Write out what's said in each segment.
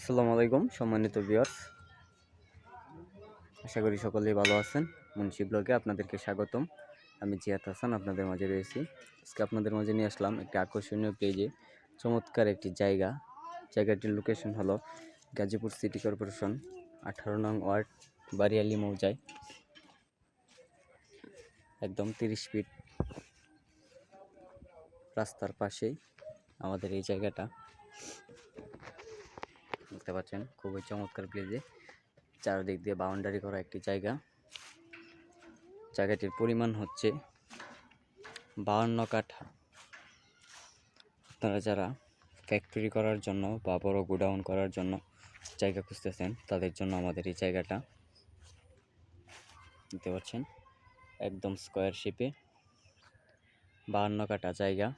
আসসালামু আলাইকুম, সম্মানিত ভিউয়ার্স আশা করি সকলেই ভালো আছেন। মুন্সি ব্লগে আপনাদেরকে স্বাগতম। আমি জিয়াত হাসান, আপনাদের মাঝে রয়েছি। আজকে আপনাদের মাঝে নিয়ে আসলাম একটি আকর্ষণীয় পেজে চমৎকার একটি জায়গা। জায়গাটির লোকেশন হলো গাজীপুর সিটি কর্পোরেশন, আঠারো নং ওয়ার্ড বারিয়ালি মৌজায়। একদম তিরিশ ফিট রাস্তার পাশেই আমাদের এই জায়গাটা। দেখতে পাচ্ছেন, খুবই চমৎকার প্লেজে চারদিক দিয়ে বাউন্ডারি করা একটি জায়গা। জায়গাটির পরিমাণ হচ্ছে বাউন্ন কাঠা। আপনারা যারা ফ্যাক্টরি করার জন্য বা বড় গোডাউন করার জন্য জায়গা খুঁজতেছেন, তাদের জন্য আমাদের এই জায়গাটা দেখতে পাচ্ছেন, একদম স্কোয়ার শেপে বাহান্ন কাঠা জায়গা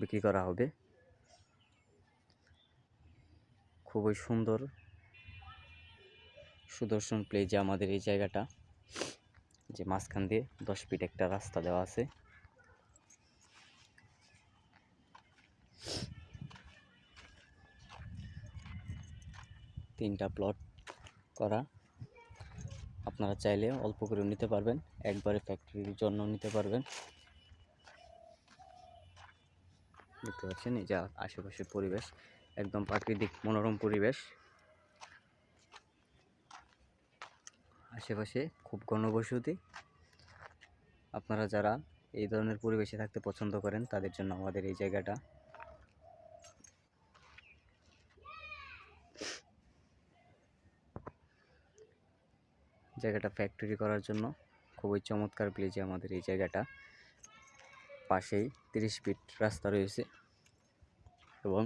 বিক্রি করা হবে। খুবই সুন্দর সুদর্শন প্লেজে আমাদের এই জায়গাটা, যে মাঝখান দিয়ে দশ ফিট একটা রাস্তা দেওয়া আছে। তিনটা প্লট করা, আপনারা চাইলে অল্প করে নিতে পারবেন, একবারে ফ্যাক্টরির জন্য নিতে পারবেন। দেখতে পাচ্ছেন এই যা আশেপাশের পরিবেশ। একদম প্রাকৃতিক মনোরম পরিবেশ। আশেপাশে খুব ঘনবসতি। আপনারা যারা এই ধরনের পরিবেশে থাকতে পছন্দ করেন, তাদের জন্য আমাদের এই জায়গাটা। জায়গাটা ফ্যাক্টরি করার জন্য খুবই চমৎকার প্লেজে আমাদের এই জায়গাটা। পাশেই তিরিশ ফিট রাস্তা রয়েছে এবং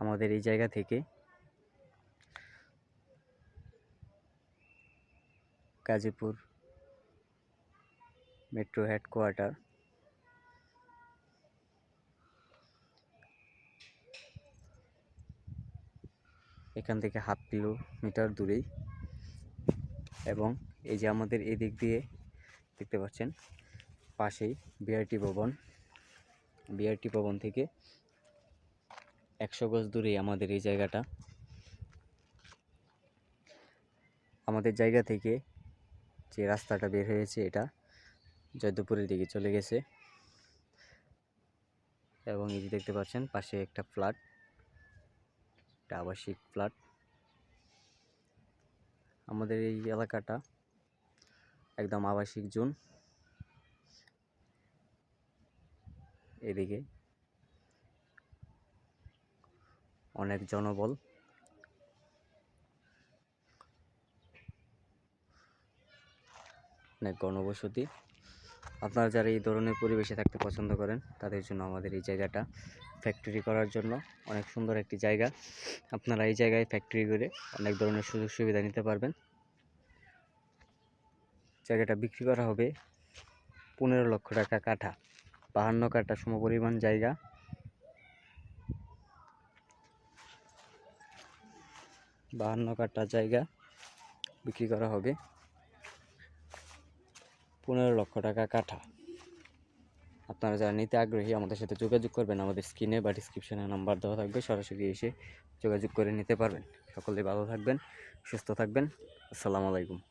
আমাদের এই জায়গা থেকে। Gazipur metro headquarter. এখান থেকে হাফ কিলোমিটার দূরেই। এবং এই যে আমাদের এদিক দিয়ে দেখতে পাচ্ছেন, পাশেই বিআরটি ভবন। বিআরটি ভবন থেকে একশো গজ দূরে আমাদের এই জায়গাটা। আমাদের জায়গা থেকে যে রাস্তাটা বের হয়েছে এটা জয়দেবপুরের দিকে চলে গেছে। এবং এই যে দেখতে পাচ্ছেন, পাশে একটা ফ্ল্যাট, একটা আবাসিক ফ্ল্যাট। আমাদের এই এলাকাটা একদম আবাসিক জোন। এদিকে অনেক জনবল। অনেক গণবসতি। আপনারা যারা এই ধরনের পরিবেশে থাকতে পছন্দ করেন, তাদের জন্য আমাদের এই জায়গাটা ফ্যাক্টরি করার জন্য অনেক সুন্দর একটি জায়গা। আপনারা এই জায়গায় ফ্যাক্টরি করে অনেক ধরনের সুযোগ সুবিধা নিতে পারবেন। জায়গাটা বিক্রি করা হবে পনেরো লক্ষ টাকা কাঠা, বাহান্ন কাঠা সমপরিমাণ জায়গা। বাহান্ন কাটা জায়গা বিক্রি করা হবে। পনেরো লক্ষ টাকা কাঠা। আপনারা যারা নিতে আগ্রহী, আমাদের সাথে যোগাযোগ করবেন। আমাদের স্ক্রিনে বা ডিসক্রিপশানে নাম্বার দেওয়া থাকবে। সরাসরি এসে যোগাযোগ করে নিতে পারবেন। সকলে ভালো থাকবেন, সুস্থ থাকবেন। আসসালামু আলাইকুম।